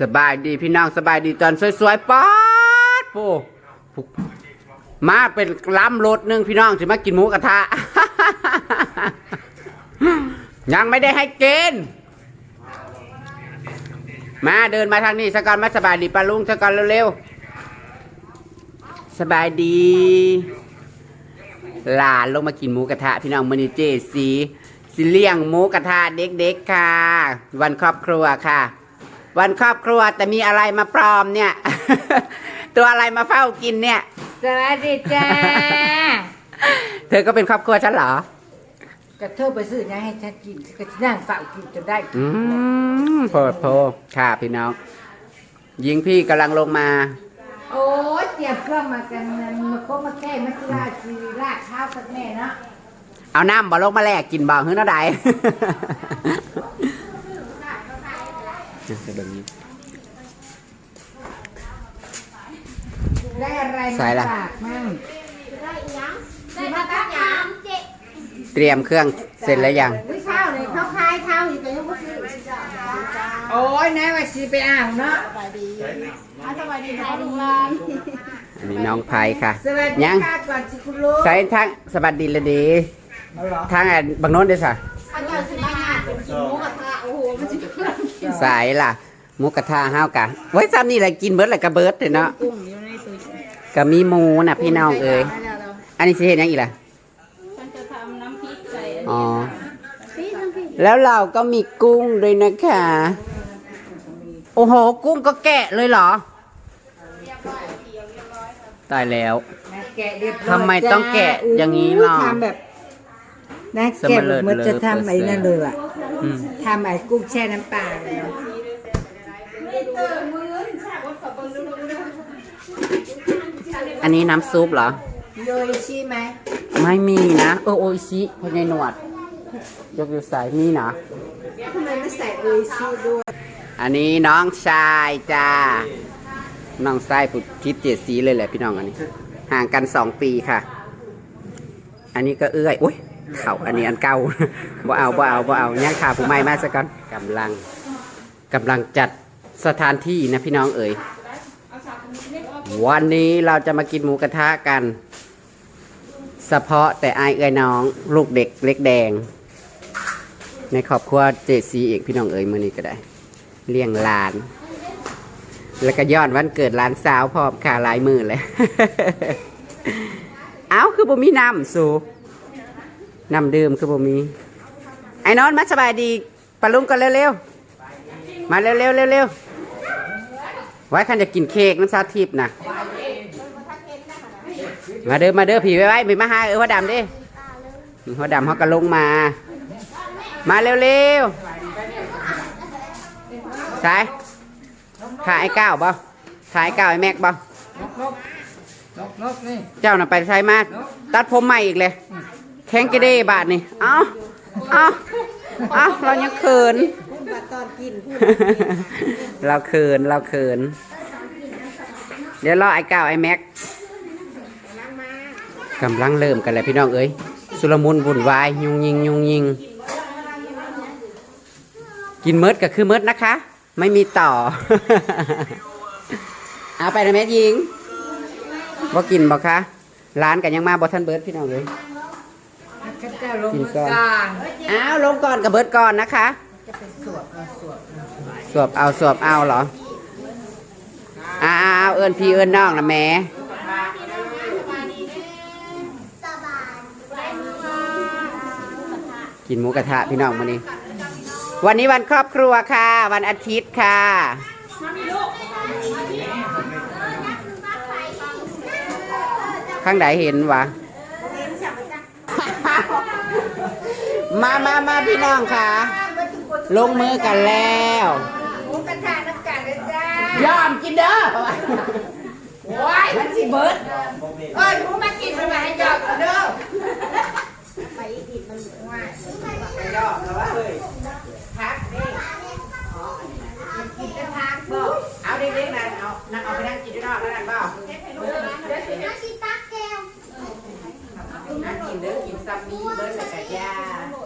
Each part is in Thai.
สบายดีพี่น้องสบายดีตอนสวยๆป๊าดโปูมาเป็นล้ำรถหนึ่งพี่น้องสิมากินหมูกระทะ ยังไม่ได้ให้กิน มาเดินมาทางนี้สกอนมาสบายดีปาลุงสกอนเร็วๆสบายดีหลานลงมากินหมูกระทะ พี่น้องมันนี่เจสีสิเลี้ยงหมูกระทะเด็กๆค่ะ วันครอบครัวค่ะ วันครอบครัวแต่มีอะไรมาปลอมเนี่ย ตัวอะไรมาเฝ้ากินเนี่ย สวัสดีจ้า เธอก็เป็นครอบครัวฉันเหรอกระเทอไปซื้อนะให้ฉันกินก็จะนั่งเฝ้ากินจนได้อืมโพดโพค่ะพี่น้องยิงพี่กำลังลงมา โอ้ยเตรียมเครื่องมากันมันมาโคมาแก้มาลาชีลาดข้าวสักแม่เนาะเอาน้ำบ่ลงมาแลกกินบ่เฮ้ยน้าใด แบบนี้ ได้อะไรใส่มาละ ฝากมั่งได้อีหยังได้มาตักยามเจ๊เตรียมเครื่องเสร็จแล้วยังไม่เช่าเลยเขาคายเท่าอีกแต่ยังไม่ซื้อโอ้ยนายว่าชีไปอ่างเนาะสบายดีอะสบายดีค่ะลุงลานอันนี้น้องไพค่ะ สวัสดียังค่ะก่อนสิคุณลูกใส่ทั้งสวัสดีเลยดีเอาเหรอทางอันบางโน้นด้วยสะข้าวเจ้าสิมาหาเป็นกินหมูกระทะโอ้โหมันสิเพื่อนกิน สายล่ะหมูกระทะห้าวกะไว้ซ้ำนี่แหละกินเบิร์ดแหละกระเบิร์ดเลยเนาะกุ้งอยู่ในตู้ก็มีหมูน่ะพี่น้องเอ้ยได้แล้วอันนี้สิเห็นยังอีกล่ะฉันจะทำน้ำพริกใส่อ๋อนี่น้ำพริกแล้วเราก็มีกุ้งด้วยนะคะ โอ้โห กุ้งก็แกะเลยเหรอตายแล้วนะแกะเรียบร้อยทำไมต้องแกะอย่างนี้ล่ะทำแบบนะสแกะมะเลิแบบศเหมือนจะทำไอ้นั่นเลยอะอืม ทำไอ้กุ้งแช่น้ำปลาเลยเนาะอันนี้น้ำซุปเหรอโยยชิไหมไม่มีนะเออโออิชิพญายหนวด ยกอยู่สายมีนะทำไมไม่ใส่โออิชิด้วย อันนี้น้องชายจ้า น้องชายผุดทิศเจ็ดสีเลยแหละพี่น้องอันนี้ ห่างกันสองปีค่ะ อันนี้ก็เอื้อยอุ้ย เขาอันนี้อันเก่าบ่เอาบ่เอาบ่เอาย่างขาผู้ใหม่มาซะก่อนกำลังกำลังจัดสถานที่นะพี่น้องเอ๋ยวันนี้เราจะมากินหมูกระทะกัน เฉพาะแต่อายเอ้ยน้อง ลูกเด็กเล็กแดง ในครอบครัวเจซีเอกพี่น้องเอ๋ยมือนี้ก็ได้ เลี้ยงหลาน แล้วก็ย้อนวันเกิดหลานสาวพร้อมขาหลายมือเลย เอ้าคือบ่มีน้ำสู น้ำดื่มคือบ่มี ไอ้นอนมาสบายดีปะลุงกันเร็วๆ มาเร็วๆเร็วๆไว้คันจะกินเค้กน้ำซาทิพย์นะมาเด้อมาเด้อผีไว้ไว้ไปมาหาเออหัวดำเดิหัวดำเขาก็ลงมา มาเร็วๆสายขายไอ้ก้าวบ่ขายไอ้ก้าวไอ้แม็กบ่นกนกนกนี่เจ้าน่ะไปใช้มาตัดผมใหม่อีกเลย แข้งกิเด้บาทนี่เอ้าเอ้าเอ้าเรายังเขิน พูดมาตอนกินพูดเราเขินเราเขิน เดี๋ยวรอไอ้ก้าวไอ้แม็กกำลังเริ่มกันแล้วพี่น้องเอ้ยสุลมุนวุ่นวายยุงยิงยุงยิง กินเมิดก็คือเมิดนะคะ ไม่มีต่อ เอาไปนะแม่ยิงบ่กินบ่คะร้านกันยังมาบ่ทันเบิร์ดพี่น้องเลย ข้าเจ้าลงกินมือก่อนกลางอ้าวลงก่อนกับเบิร์ดก่อนนะคะ จะเป็นสวบเอาสวบสวบเอาสวบเอาเหรออ้าวเอิญพี่เอิญน้องนะแหม่กินหมูกระทะพี่น้องวันนี้ วันนี้วันครอบครัวค่ะ วันอาทิตย์ค่ะ ข้างไหนเห็นวะ มามามาพี่น้องค่ะ ลงมือกันแล้วหมูกระทะน้ำกันเลยจ้ายอมกินเด้อโอ้ยมันสิเบิดเอ้ยหมูมากินมันมาให้ยอดก่อนเด้อไปอีกทีมันง่ายยอดแล้ววะเฮ้ยพักนี่อ๋อมันกินจะพักบ่เอาเด็กๆนั่นเอานั่นเอาไปนั่งกินด้วยนอกแล้วนั่นเปล่าน้ำชีตักแก้วนั่งกินเด้อกินซัมมี่เบิร์ดแล้วก็ยาไม่เนี่ยคนนอนแล้วชอบมาให้แล้วชอบมาให้แล้วสารเขาคนนี้มาเออนี่ถูกวางอย่าง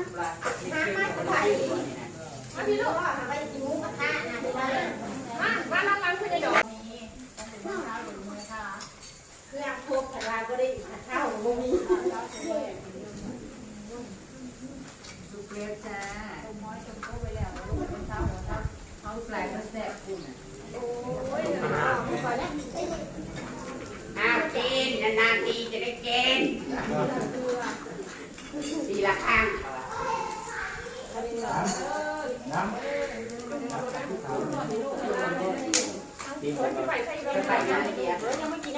ปลกก็แซ่บกุ้งอะโอ้ยขอแล้วอ้าวกินนานๆทีจะได้กินทีละครั้ง ไปใส่ยาเดียว ยังไม่กิ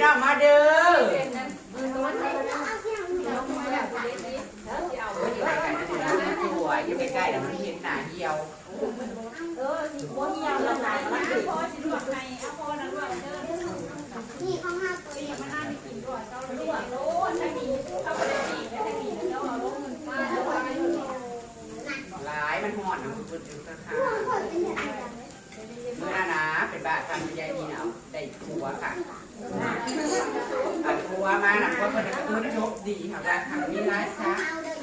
นน้ำยังไงอะเราต้องไปดูให้หน่อยห้าหมดอย่างโตกับพ่อแล้วลูกมาเด้อพี่น้องเด้อสวอยู่ใกล้ๆแล้วมันเห็นหนาเหี่ยวหน้าตัวนี้หลายมันห่อนนะคุณคุณราคาเปิดเมื่อนะเป็นบาททำยายดีเนา ได้ทัวค่ะอันทัวมาหนักว่าคนจะตัวได้รบดีค่ะว่าทำนี้ร้ายซะเอาเลย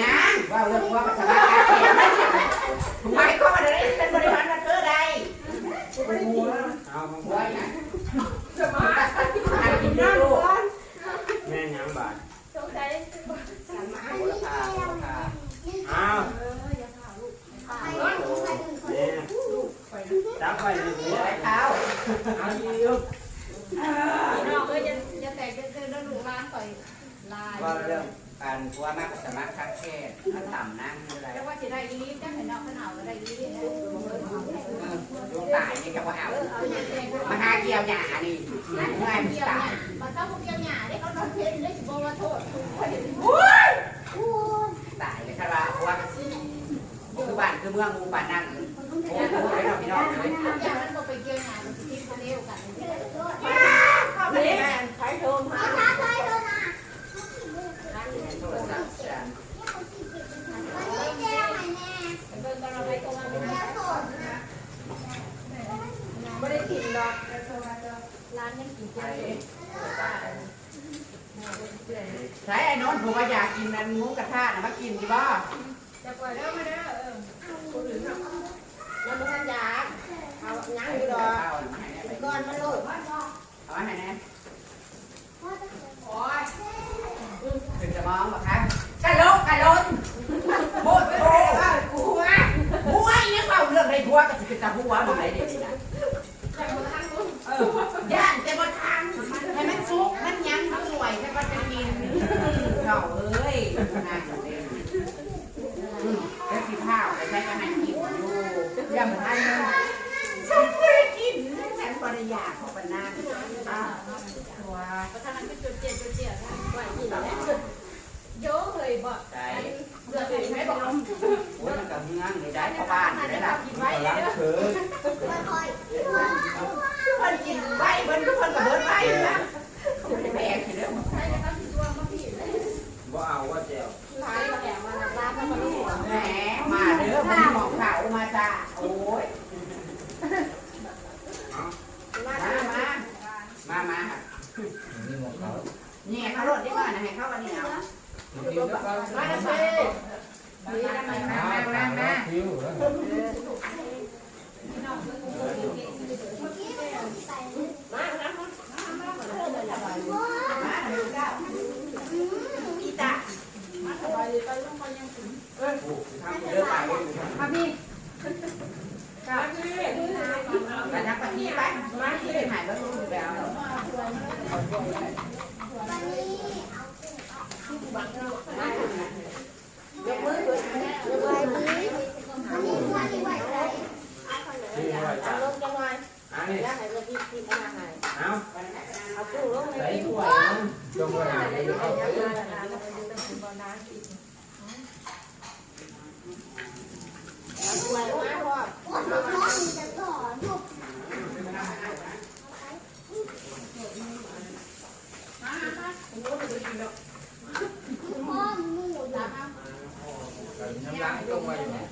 ยังว่าเรื่องว่ามันสบายไม่ก็มาได้เป็นบริวารมันเกิดใดเอาของหัวอย่างสมาธิกินดูแม่ยังบาด ราคาราคา อ้าวแม่ จับไปเลยหัวเท้าเอาอีกก็เรื่องการทัวมากสมัครคักแค่ถ้าต่ำนั่งอะไรดวงตายนี่จะว่าเอามาหาเกี่ยวหยานี่ง่ายมันตายมาเข้าพวกเกี่ยวหญ้าได้เขานอนเพลนเลยสิบอกว่าโทษตายเลยครับว่าคือบ้านคือเมืองมูบ้านนั่นโอ้โหไอ้เราน้อง เลยอย่ามันก็ไปเกี่ยวหญ้ามันสิทิ้งคนเดียวกันเข้าไปเลยแม่ใช้โทรมาเอาท้าทายเถอะนะโทรศัพท์ฉันวันนี้แจ้งหน่อยแน่เดี๋ยวโสดนะไม่ได้กินหรอกใช้ไอ้นนท์ผมว่าอยากกินนันหมูกระทะนะมากินดีบ่จะปล่อยแล้วไม่ได้เออ แล้วมันทันยาเอายังอยู่ดอก เอาให้แน่ไป ก่อนมันโหลด เอาให้แน่โอ้ยถึงจะมองบ่คะกะโลกกะโลนโคตรโตกูว่าหัวอีกเปล่าเรื่องในหัวก็สิเป็นตาหัวบ่ได้เดี๋ยวนี้นะ เออย่านแต่บ่ทันให้มันสุกมันยังมันสวยแค่ว่าจะกินเจ้าเอ้ยนั่งเด้อืมแล้วสิข้าว ได้ก็ให้กินอยู่อย่ามาทันเลยฉันไม่ได้กินฉันบ่ได้อยากเข้าปนั่งอ่าตัวประธานก็จุดเจียจุดเจียนไหวกินแล้วโยเลยบอกใจเดือดเลยไม่บอกโอ้ยมันกับเมืองเลยได้เข้าบ้านได้ละกินไว้รักเธอค่อยเพิ่นกินไว้เพิ่นเพิ่นกับเบิดไว้นะ มาจ้าโอ้ยมามา มามาค่ะนี่ของเขาเนี่ยเขารถดีกว่านะให้เข้าวันนี้เอาน้ำพริกแล้วก็มาเด้อเซ่คิวแล้วไปนักปฏิไปมาที่ไปหายแล้วรู้แล้ว ที่ไว้จ้ะอันนี้เอาใส่ถ้วยจงไว้เอา น้ำล้างจงไว้อยู่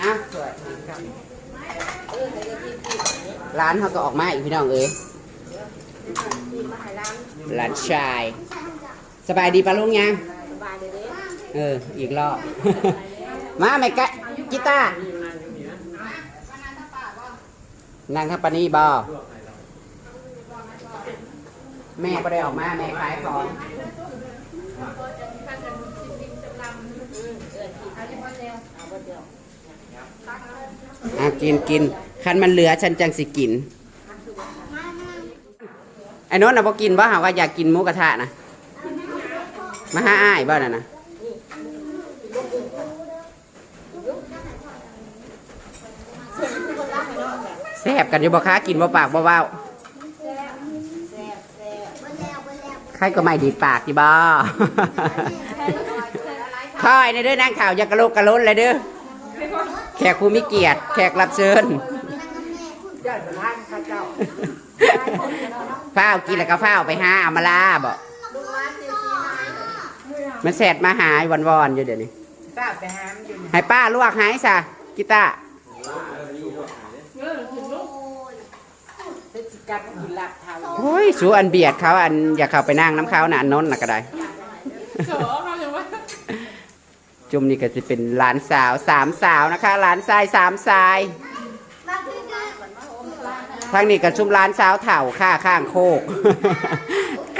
อ้าวสวยครับร้านเขาก็ออกมาอีกพี่น้องเอ้ยร้านชาย สบายดีปะลุงยังเออ อีกรอบ มาไหมกะกีตาร์นั่งทับปานี่บอแม่ก็ได้ออกมา แม่ขายของอะกินกิน คันมันเหลือฉันจังสิกินไอ้โน้นน่ะบ่กินบ่หาว่าอยากกินหมูกระทะนะมาหาอ้ายบ่น่ะนะแซ่บกันอยู่บ่ค้ากินบ่ปากบ่เว้าใครก็ไม่ดีปากที่บ่ค่อยในเด้อนั่งข่าวอย่ากระโลกกระล้นเลยเด้อแขกผู้มีเกียรติ แขกรับเชิญ ยอดประธานข้าเจ้าฝ้าวกินแล้วก็ฝ้าวไปหาอามาลาบอกมันแสดมาหายวันวอนๆอยู่เดี๋ยวนี้ ป้าไปหามอยู่ให้ป้าลวกหายซะกีตาร์พฤติกรรมกินหลับเท่าโอ้ยสูอันเบียดเขาอันอยากเข้าไปนั่งน้ำเขาน่ะอันนนน่ะก็ได้โฉเขาเลยว่าจุ่มนี่ก็จะเป็นหลานสาวสามสาวนะคะหลานชายสามชาย ทางนี้ก็จุ่มหลานสาวเถ่าค่ะข้างโคก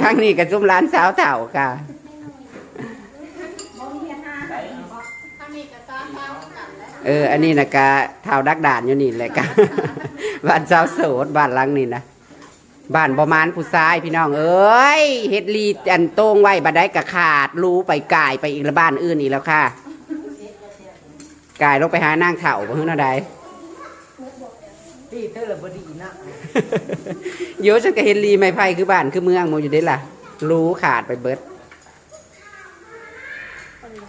ข้างนี้ก็จุ่มหลานสาวเถ่าค่ะถ้ามีกระซ้ำเท้าเออ อันนี้นะกะเท้าดักด่านอยู่นี่แหละกะบ้านสาวโสดบ้านหลังนี่นะบ้านประมาณผู้ชายพี่น้อง เอ้ยเฮ็ดรีอันโต้งไว้บัดได้กะขาดรู้ไปกายไปอีกละบ้านอื่นอีกแล้วค่ะกายลงไปหานางเถ่าบ่ฮื้อนาใด พี่เธอละบดีนะโยฉันก็เห็นรีไม้ไผ่คือบ้านคือเมืองหมอยู่ได้ล่ะ รู้ขาดไปเบิด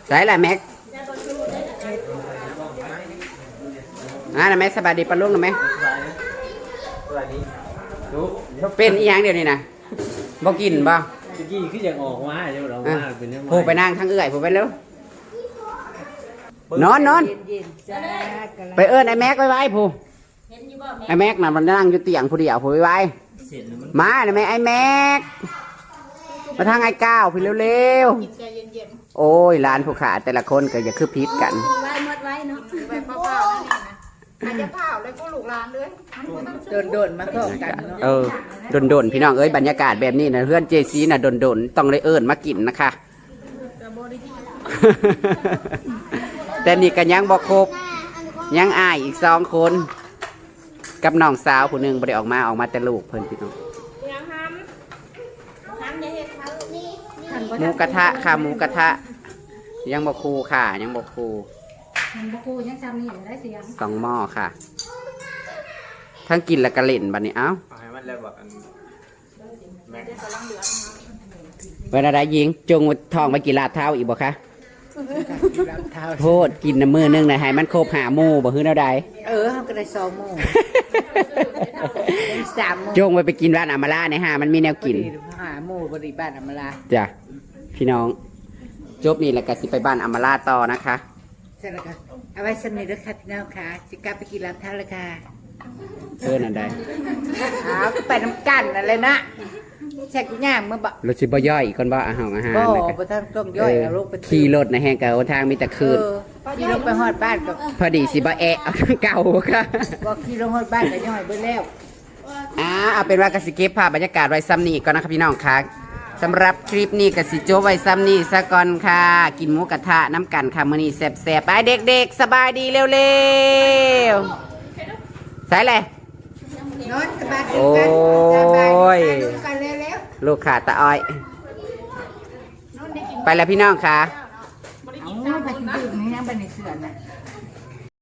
ใส่ละแม็กอ่านะแม็กสบายดีปะลุงนะแม็กสวัสดีดูเป็นอีหยังเดี๋ยวนี้นะบ่กินบ่ตะกี้คืออยากออกมาเดี๋ยวเรามาเป็นยังไงผู้ไปนั่งทางเอื้อยผู้ไปเร็วนอนนอนเย็นๆจ้ากันไปเอิ้นไอ้แม็กไว้ไว้ผู้ เห็นอยู่บ่แม่ไอ้แม็กน่ะมันนั่งอยู่เตียงผู้เดียวผู้ไว้ไว้เสร็จแล้วมันมาหน่อยไหมไอ้แม็กมาทางไอ้ก้าวพี่เร็วกินใจเย็นๆโอ้ยร้านผู้ขาแต่ละคนก็อย่าคือพิษกัน ๆไว้หมดไว้เนาะไปเผาๆนั่นนี่นะอาจจะเผาเลยก็ลูกหลานเลยมันก็ต้องโดนโดนๆมาเข้ากันเนาะเออโดนๆพี่น้องเอ้ยบรรยากาศแบบนี้นะเพื่อนเจซีน่ะโดนๆต้องเลยเอิญมากินนะคะจะบริดีแต่นี่ก็ยังบอกครบยังอายอีกสองคน กับน้องสาวผู้หนึ่งบ่ได้ออกมาออกมาแต่ลูกเพิ่นพี่น้องยังทำทำอย่าเห็ดเขาหมูกระทะค่ะหมูกระทะ ยังบอกครูค่ะ ยังบอกครูมันบ่กูยังจำนี่ได้เสียงสองหม้อค่ะ ทั้งกินและกระเล่นบัดนี้เอ้าเอาให้มันแล้วแบบอันแม็กเวลาได้ยิงจงทองไปกินลาดเท้าอีกบ่คะ รับเท้าโทษกินน้ำมือนึงนะให้มันครบหาหมู่บ่ฮื้อแนวใด เออเขาก็ได้สองโมงสามโมงจงไปไปกินร้านอามาล่าในห้ามันมีแนวกิน หาโมงบริบ้านอำมาลาจ้ะ พี่น้อง จบนี่แล้วก็สิไปบ้านอามาล่าต่อนะคะ ใช่แล้วค่ะเอาไว้สำเร็จแล้วค่ะพี่น้องค่ะจะกลับไปกินรับเท้าแล้วค่ะเพื่อนอันใด อ้าวก็ไปน้ำกันอะไรนะ แช่กูย่างมาบะรถสิบ่ย่อยอีกคนบ่อาหารอาหารบ่นะคบ่ทันต้องย่อยเอาลูกไปขี่รถในะแหงกับทางมีแต่คืน เออขี่ลงไปฮอดบ้านก็พอดีสิบ่แอะเอาเก่าค่ะ บ่ขี่ลงฮอดบ้านก็ย่อยเบิดแล้ว อ่าเอาเป็นว่ากสิเก็บภาพบรรยากาศไว้ซ้ำนี่ก่อนนะครับพี่น้องค่ะสำหรับคลิปนี้กสิโจบไว้ซ้ำนี่ซะก่อนค่ะ กินหมูกระทะน้ำกันค่ะมื้อนี้แซ่บๆไปเด็กๆ สบายดีเร็วๆใส่เลย โอ้ยลูกขาตาอ้อย ไปแล้วพี่น้องค่ะ เอาไปถึงนี่ยังไปในเสือน่ะ